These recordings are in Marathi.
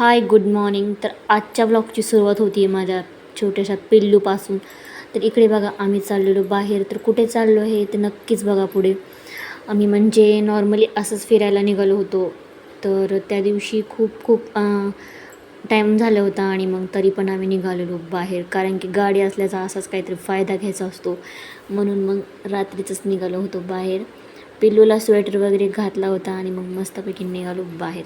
हाय गुड मॉर्निंग तर आजच्या ब्लॉगची सुरुवात होती आहे माझ्या छोट्याशा पिल्लूपासून. तर इकडे बघा आम्ही चाललेलो बाहेर. तर कुठे चाललो हे ते नक्कीच बघा पुढे. आम्ही म्हणजे नॉर्मली असंच फिरायला निघालो होतो. तर त्या दिवशी खूप खूप टाईम झाला होता आणि मग तरी पण आम्ही निघालेलो बाहेर. कारण की गाडी असल्याचा असाच काहीतरी फायदा घ्यायचा असतो. म्हणून मग रात्रीचंच निघालो होतो बाहेर. पिल्लूला स्वेटर वगैरे घातला होता आणि मग मस्तपैकी निघालो बाहेर.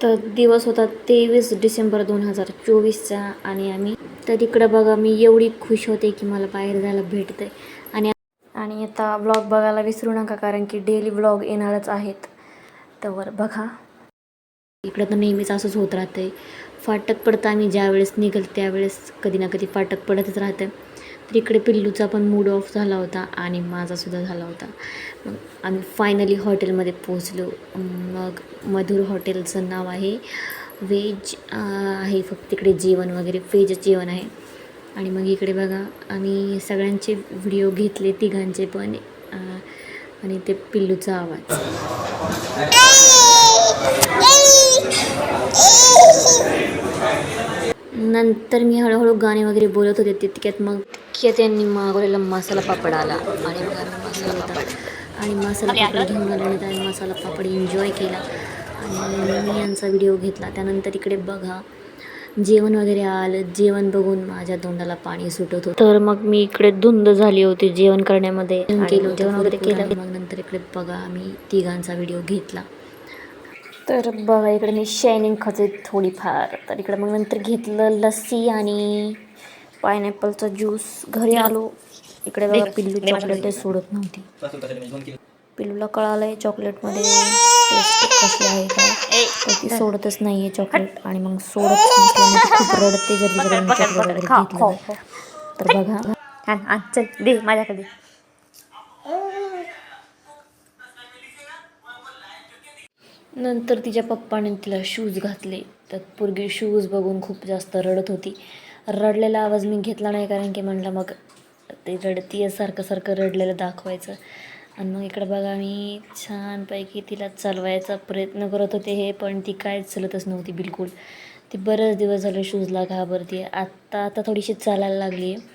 तर दिवस होता तेवीस डिसेंबर दोन हजार चोवीसचा आणि आम्ही तर इकडं बघा मी एवढी खुश होते की मला बाहेर जायला भेटतं आहे आणि आणि आता ब्लॉग बघायला विसरू नका कारण की डेली ब्लॉग येणारच आहेत. तर बघा. इकडं तर नेहमीच असंच होत राहतं फाटक पडतं आम्ही ज्यावेळेस निघल त्यावेळेस कधी ना कधी फाटक पडतच राहतं. तर इकडे पिल्लूचा पण मूड ऑफ झाला होता आणि माझासुद्धा झाला होता. मग आम्ही फायनली हॉटेलमध्ये पोचलो मग मधुर हॉटेलचं नाव आहे. व्हेज आहे फक्त तिकडे जेवण वगैरे. व्हेजच जेवण आहे. आणि मग इकडे बघा आम्ही सगळ्यांचे व्हिडिओ घेतले तिघांचे पण आणि ते पिल्लूचा आवाज. नंतर मी हळूहळू गाणे वगैरे बोलत होते तितक्यात मग तितक्यात त्यांनी मागवलेला मसाला पापड आला आणि मग आम्ही मसाला पापड. आणि मसाला पापड घेऊन आल्यानंतर आम्ही मसाला पापड एन्जॉय केला. आणि मी यांचा व्हिडिओ घेतला. त्यानंतर इकडे बघा जेवण वगैरे आलं. जेवण बघून माझ्या तोंडाला पाणी सुटत होतं. तर मग मी इकडे धुंद झाली होती जेवण करण्यामध्ये. केलं जेवण वगैरे केलं. मग नंतर इकडे बघा आम्ही तिघांचा व्हिडिओ घेतला. तर बघा इकडे मी शायनिंग खाते थोडीफार. तर इकडे मग नंतर घेतलं लस्सी आणि पायनॅपलचा ज्यूस घरी आलो. इकडे बघा पिल्लू चॉकलेट सोडत नव्हती. पिल्लूला कळालंय चॉकलेटमध्ये टेस्ट कसली आहे काय ती सोडतच नाही आहे चॉकलेट आणि मग सोडत नसल्यामुळे ती खूप रडते जर चॉकलेट वगैरे घेतलं तर. बघा. चल दे माझ्याकडे. नंतर तिच्या पप्पाने तिला शूज घातले. तर पोरगी शूज बघून खूप जास्त रडत होती. रडलेला आवाज मी घेतला नाही कारण की म्हणलं मग ते रडती आहे सारखं सारखं रडलेलं दाखवायचं. आणि मग इकडं बघा मी छानपैकी तिला चालवायचा प्रयत्न करत होते हे पण ती काय चलतच नव्हती बिलकुल. ती बरेच दिवस झाले शूजला घाबरते आत्ता आता थोडीशी चालायला लागली आहे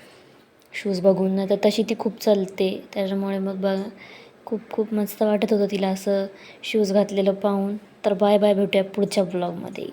शूज बघून. नाही तर तशी ती खूप चालते. त्याच्यामुळे मग बघ खूप खूप मस्त वाटत होतं तिला असं शूज घातलेलं पाहून. तर बाय बाय भेटूया पुढच्या ब्लॉगमध्ये.